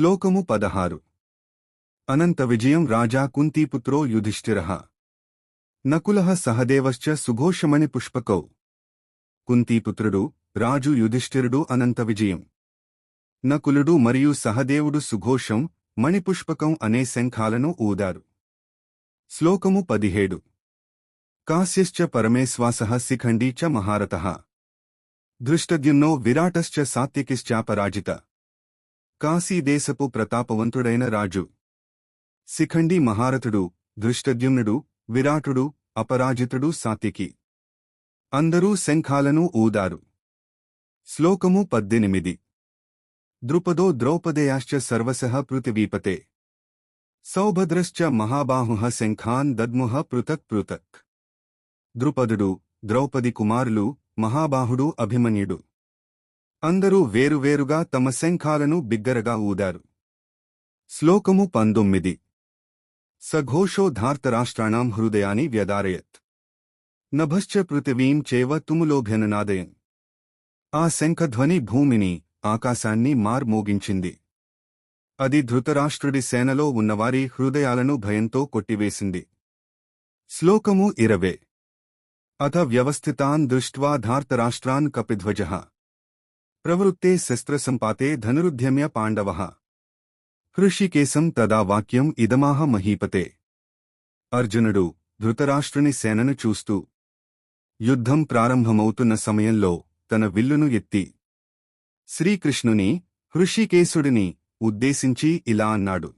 శ్లోకము పదహారు. అనంత విజయం రాజా కుంతీపుత్రో యుధిష్ఠిర. నకుల సహదేవశ్చ సుఘోషమణి పుష్పకౌ. కుంతీపుత్రుడు రాజు యుధిష్ఠిరుడు అనంత విజయం. నకులుడు మరియు సహదేవుడు సుఘోషం మణిపుష్పకం అనే శంఖాలను ఊదారు. శ్లోకము పదిహేడు. కాశ్యశ్చ పరమేశ్వాసః శిఖండీ చ మహారథः. ధృష్టద్యున్నో విరాటశ్చ సాత్యకిశ్చాపరాజిత. కాశీదేశపు ప్రతాపవంతుడైన రాజు. శిఖండి మహారథుడు దృష్టద్యుమ్నుడు విరాటుడు అపరాజితుడు సాత్యకి అందరూ శంఖాలను ఊదారు. శ్లోకము పద్దెనిమిది. ద్రుపదో ద్రౌపదయాశ్చ సర్వసః పృథివీపతే. సౌభద్రశ్చ మహాబాహుః శంఖాన్ దద్ముః పృథక్ పృథక్. ద్రుపదుడు ద్రౌపది కుమారులు మహాబాహుడు అభిమన్యుడు. అందరూ వేరువేరుగా తమ శంఖాలను బిగ్గరగా ఊదారు. శ్లోకము పంతొమ్మిది. సఘోషో ధార్తరాష్ట్రాణం హృదయాని వ్యదారయత్. నభశ్చ పృథివీం చేవ తుములోభ్యననాదయన్ ఆ శంఖధ్వని భూమిని ఆకాశాన్ని మార్మోగించింది అది ధృతరాష్ట్రుడి సేనలో ఉన్నవారి హృదయాలను భయంతో కొట్టివేసింది. శ్లోకము ఇరవే. అథ వ్యవస్థితాన్ దృష్ట్వా ధార్తరాష్ట్రాన్ కపిధ్వజ. ప్రవృత్తే శస్త్రసంపాతే ధనురుద్యమ్య పాండవ. హృషికేశం తదా వాక్యం ఇదమాహ మహీపతే. అర్జునుడు ధృతరాష్ట్రుని సేనను చూస్తూ యుద్ధం ప్రారంభమవుతున్న సమయంలో తన విల్లును ఎత్తి శ్రీకృష్ణుని హృషికేశుడిని ఉద్దేశించి ఇలా అన్నాడు.